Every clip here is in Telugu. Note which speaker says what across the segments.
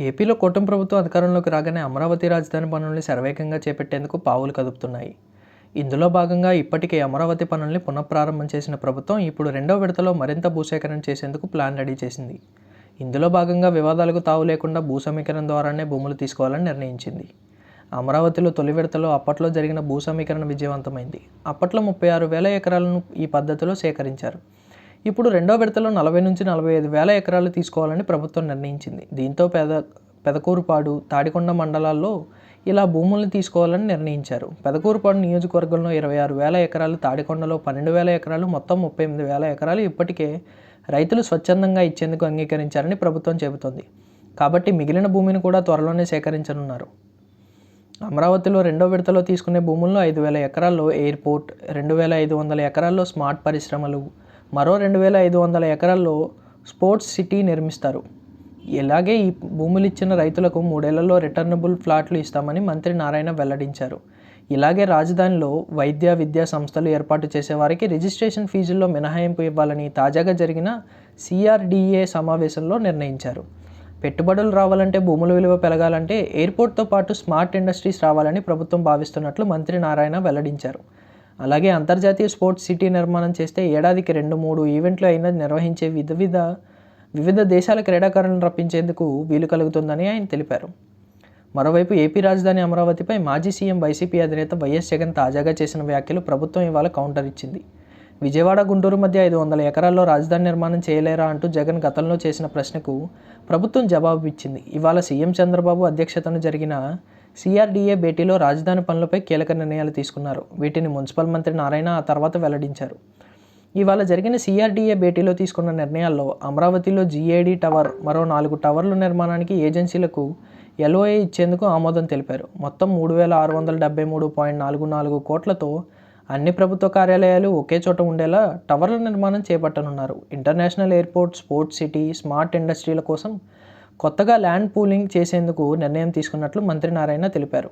Speaker 1: ఏపీలో కూటమి ప్రభుత్వం అధికారంలోకి రాగానే అమరావతి రాజధాని పనుల్ని శరవేగంగా చేపట్టేందుకు పావులు కదుపుతున్నాయి. ఇందులో భాగంగా ఇప్పటికే అమరావతి పనుల్ని పునఃప్రారంభం చేసిన ప్రభుత్వం ఇప్పుడు రెండో విడతలో మరింత భూసేకరణ చేసేందుకు ప్లాన్ రెడీ చేసింది. ఇందులో భాగంగా వివాదాలకు తావు లేకుండా భూ సమీకరణ ద్వారానే భూములు తీసుకోవాలని నిర్ణయించింది. అమరావతిలో తొలి విడతలో అప్పట్లో జరిగిన భూ సమీకరణ విజయవంతమైంది. అప్పట్లో ముప్పై ఆరు వేల ఎకరాలను ఈ పద్ధతిలో సేకరించారు. ఇప్పుడు రెండో విడతలో నలభై నుంచి నలభై ఐదు వేల ఎకరాలు తీసుకోవాలని ప్రభుత్వం నిర్ణయించింది. దీంతో పెద పెదకూరుపాడు తాడికొండ మండలాల్లో ఇలా భూములను తీసుకోవాలని నిర్ణయించారు. పెదకూరుపాడు నియోజకవర్గంలో ఇరవై ఆరు వేల ఎకరాలు తాడికొండలో పన్నెండు వేల ఎకరాలు మొత్తం ముప్పై ఎనిమిది వేల ఎకరాలు ఇప్పటికే రైతులు స్వచ్ఛందంగా ఇచ్చేందుకు అంగీకరించారని ప్రభుత్వం చెబుతోంది. కాబట్టి మిగిలిన భూమిని కూడా త్వరలోనే సేకరించనున్నారు. అమరావతిలో రెండో విడతలో తీసుకునే భూముల్లో ఐదు వేల ఎకరాల్లో ఎయిర్పోర్ట్ రెండు వేల ఐదు వందల ఎకరాల్లో స్మార్ట్ పరిశ్రమలు మరో రెండు వేల ఐదు వందల ఎకరాల్లో స్పోర్ట్స్ సిటీ నిర్మిస్తారు. ఇలాగే ఈ భూములు ఇచ్చిన రైతులకు మూడేళ్ళలో రిటర్నబుల్ ఫ్లాట్లు ఇస్తామని మంత్రి నారాయణ వెల్లడించారు. ఇలాగే రాజధానిలో వైద్య విద్యా సంస్థలు ఏర్పాటు చేసేవారికి రిజిస్ట్రేషన్ ఫీజుల్లో మినహాయింపు ఇవ్వాలని తాజాగా జరిగిన సిఆర్డిఏ సమావేశంలో నిర్ణయించారు. పెట్టుబడులు రావాలంటే భూముల విలువ పెరగాలంటే ఎయిర్పోర్ట్తో పాటు స్మార్ట్ ఇండస్ట్రీస్ రావాలని ప్రభుత్వం భావిస్తున్నట్లు మంత్రి నారాయణ వెల్లడించారు. అలాగే అంతర్జాతీయ స్పోర్ట్స్ సిటీ నిర్మాణం చేస్తే ఏడాదికి రెండు మూడు ఈవెంట్లు అయినా నిర్వహించే వివిధ వివిధ దేశాల క్రీడాకారులను రప్పించేందుకు వీలు కలుగుతుందని ఆయన తెలిపారు. మరోవైపు ఏపీ రాజధాని అమరావతిపై మాజీ సీఎం వైసీపీ అధినేత వైఎస్ జగన్ తాజాగా చేసిన వ్యాఖ్యలు ప్రభుత్వం ఇవాళ కౌంటర్ ఇచ్చింది. విజయవాడ గుంటూరు మధ్య ఐదు వందల ఎకరాల్లో రాజధాని నిర్మాణం చేయలేరా అంటూ జగన్ గతంలో చేసిన ప్రశ్నకు ప్రభుత్వం జవాబు ఇచ్చింది ఇవాళ సీఎం చంద్రబాబు అధ్యక్షతన జరిగిన సిఆర్డీఏ భేటీలో రాజధాని పనులపై కీలక నిర్ణయాలు తీసుకున్నారు. వీటిని మున్సిపల్ మంత్రి నారాయణ ఆ తర్వాత వెల్లడించారు. ఇవాళ జరిగిన సిఆర్డీఏ భేటీలో తీసుకున్న నిర్ణయాల్లో అమరావతిలో జీఏడీ టవర్ మరో నాలుగు టవర్ల నిర్మాణానికి ఏజెన్సీలకు ఎల్ఓఏ ఇచ్చేందుకు ఆమోదం తెలిపారు. మొత్తం మూడు వేల ఆరు వందల డెబ్బై మూడు పాయింట్ నాలుగు నాలుగు కోట్లతో అన్ని ప్రభుత్వ కార్యాలయాలు ఒకే చోట ఉండేలా టవర్ల నిర్మాణం చేపట్టనున్నారు. International airport sports city smart ఇండస్ట్రీల కోసం కొత్తగా ల్యాండ్ పూలింగ్ చేసేందుకు నిర్ణయం తీసుకున్నట్లు మంత్రి నారాయణ తెలిపారు.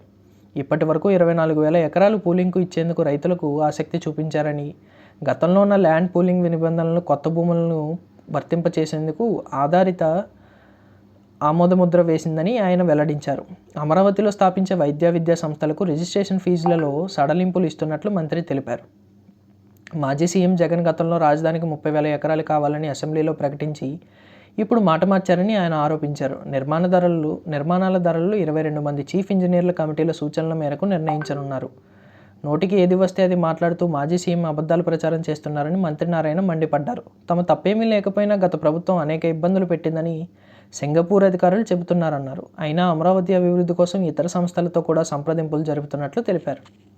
Speaker 1: ఇప్పటి వరకు ఇరవై నాలుగు వేల ఎకరాలు పూలింగ్కు ఇచ్చేందుకు రైతులకు ఆసక్తి చూపించారని గతంలో ఉన్న ల్యాండ్ పూలింగ్ నిబంధనలను కొత్త భూములను వర్తింపచేసేందుకు ఆధారిత ఆమోదముద్ర వేసిందని ఆయన వెల్లడించారు. అమరావతిలో స్థాపించే వైద్య విద్యా సంస్థలకు రిజిస్ట్రేషన్ ఫీజులలో సడలింపులు ఇస్తున్నట్లు మంత్రి తెలిపారు. మాజీ సీఎం జగన్ గతంలో రాజధానికి ముప్పై వేల ఎకరాలు కావాలని అసెంబ్లీలో ప్రకటించి ఇప్పుడు మాట మార్చారని ఆయన ఆరోపించారు. నిర్మాణ ధరలు నిర్మాణాల ధరలు ఇరవై రెండు మంది చీఫ్ ఇంజనీర్ల కమిటీల సూచనల మేరకు నిర్ణయించనున్నారు. నోటికి ఏది వస్తే అది మాట్లాడుతూ మాజీ సీఎం అబద్ధాలు ప్రచారం చేస్తున్నారని మంత్రి నారాయణ మండిపడ్డారు. తమ తప్పేమీ లేకపోయినా గత ప్రభుత్వం అనేక ఇబ్బందులు పెట్టిందని సింగపూర్ అధికారులు చెబుతున్నారన్నారు. అయినా అమరావతి అభివృద్ధి కోసం ఇతర సంస్థలతో కూడా సంప్రదింపులు జరుపుతున్నట్లు తెలిపారు.